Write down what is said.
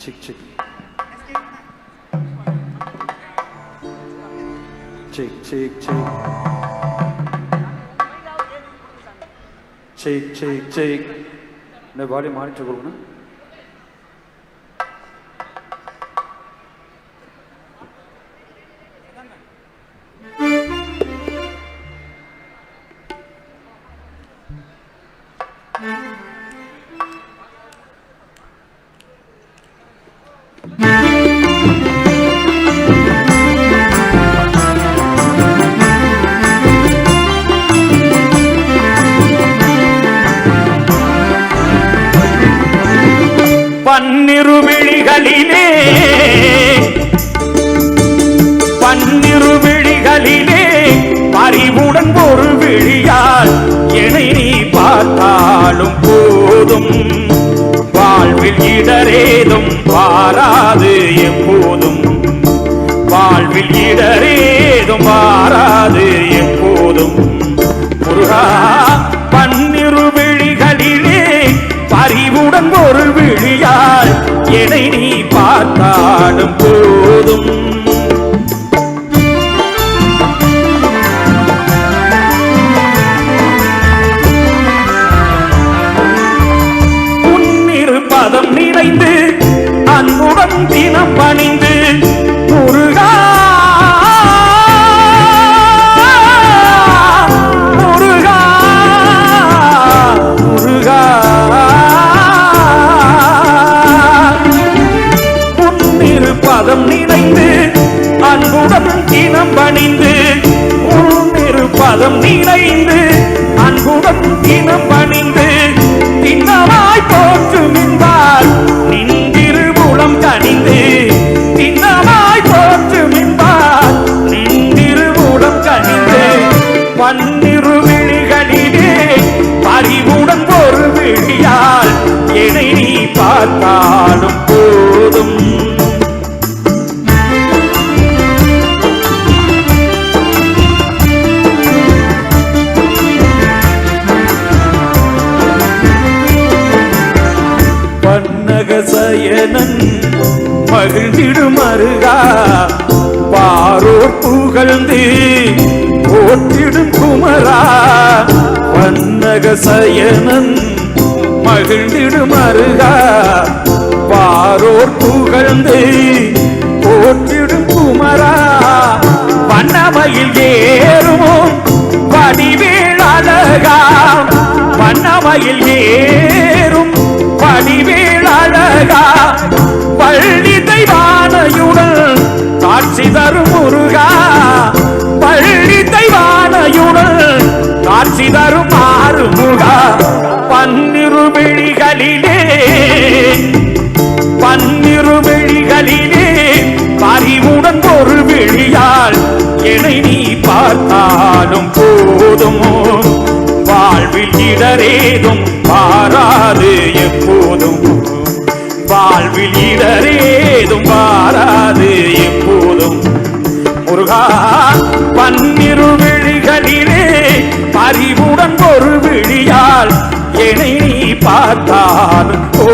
Çık çık. Çık çık çık. Çık çık çık. Ne bari mari çık olguna. விழியால் என்னை நீ பார்த்தாலும் போதும். வாழ்வில் இடரேதும் பாராது எப்போதும். வாழ்வில் இடரேதும் பாராது எப்போதும். முருகா பன்னிரு விழிகளிலே பறிவுடன் ஒரு விழியால் என்னை நீ பார்த்தாலும் போதும். அன்புடன் தினம் பணிந்து முருகா முருகா முருகா உன்னிரு பதம் நினைந்து அன்புடன் தினம் பணிந்து உன்னிரு பதம் நினைந்து அன்புடன் தினம் பணிந்து தின்னவாய் போற்று பன்னிரு விழிகளிலே அறிவுடன் ஒரு விழியால் என்னை நீ பார்த்தாலும் போதும். பன்னகசயனன் மகிழ்ந்திடும் அருகா பாரோர் புகழ்ந்தே சயனன் மகிழ்ந்திடும் அருகா. பாரோர் புகழ்ந்து போற்றிடும் குமரா. வண்ணமையில் ஏறும் வடிவேல் அழகா. வண்ணமையில் ஏறும் வடிவேல் அழகா. பார்த்தாலும் போதுமோ. வாழ்வில் இடரேதும் பாராது எப்போதும். வாழ்வில் இடரேதும் பாராது எப்போதும். முருகா பன்னிரு விழிகளிலே அறிவுடன் ஒரு விழியால் என்னை நீ பார்த்தாலும் ஓ